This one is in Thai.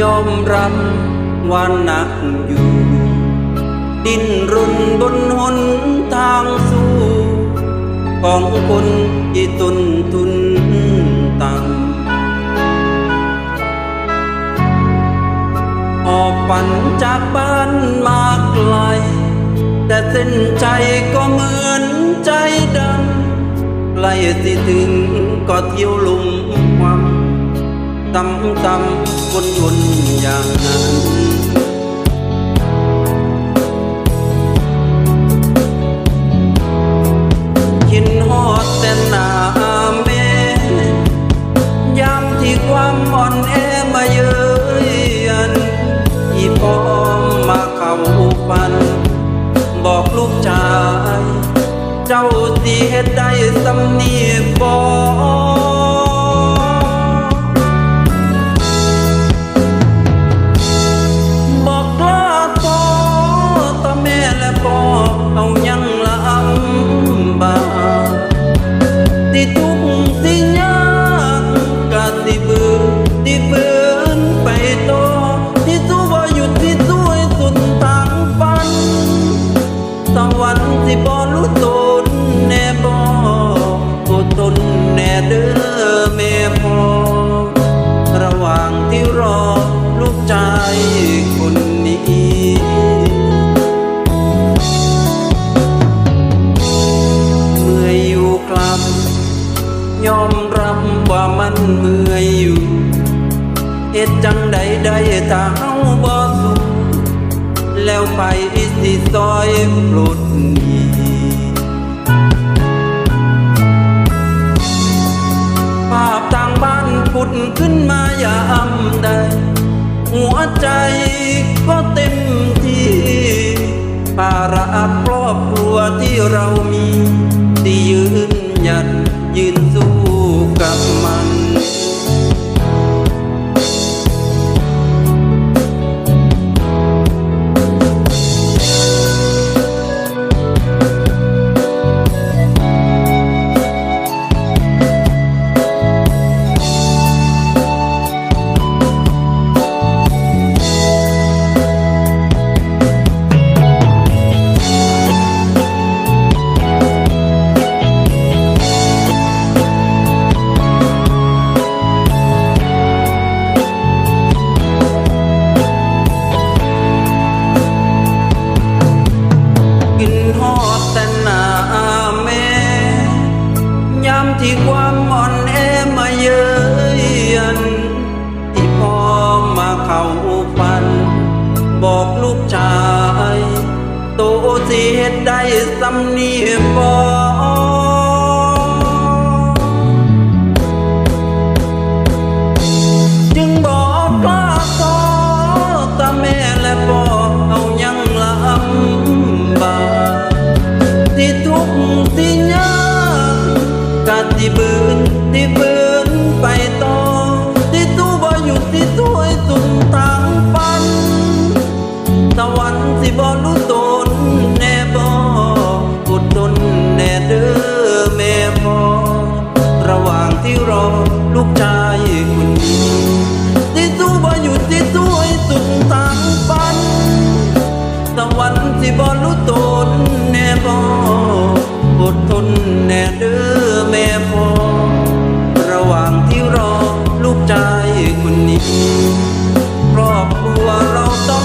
ยอมรับว่าหนักอยู่ ดิ้นรนบนหนทางสู้ ของคนที่ตุนทุนต่ำออกฝันจากบ้านมาไกล แต่เส้นใจก็เหมือนใจดำใกล้สิถึงก็เที่ยวลุมความ ตำตำวนวนอย่างนั้นคิดฮอดแต่หน้าแม่ยามที่ความอ่อนแอมาเยือนอีพอมมาเข้าฝัน บอกลูกชาย เจ้าสิเฮ็ดได้สำนีบ่บ บ่รู้ตนแน่บ่อดทนแน่เด้อแม่พ่อระหว่างที่รอลูกชายคนนี้เมื่อยอยู่ครับยอมรับว่ามันเมื่อยอยู่เฮ็ดจังใดได้ถ้าเฮาบ่สู้ แล้วไปสิซอยปลุดนี้ภาพทางบ้านผุดขึ้นมาอย่ามใดหัวใจก็เต็มที่ภาระครอบครัวที่เรามี ที่ยืนหยัดยืนสู้กับ ที่ความอ่อนแอมาเยือนที่พ่อมาเข้าฝัน บอกลูกชาย โตสิเฮ็ดได้สำนีบอก เด้อแม่พ่อระหว่างที่รอลูกชายคนนี้ที่สู้บ่หยุดที่สู้ให้สุดทางฝันตะวันสิบ่รู้ตนแน่บ่อดทนแน่เด้อแม่พ่อระหว่างที่รอลูกชายคนนี้ครอบครัวเราต้อง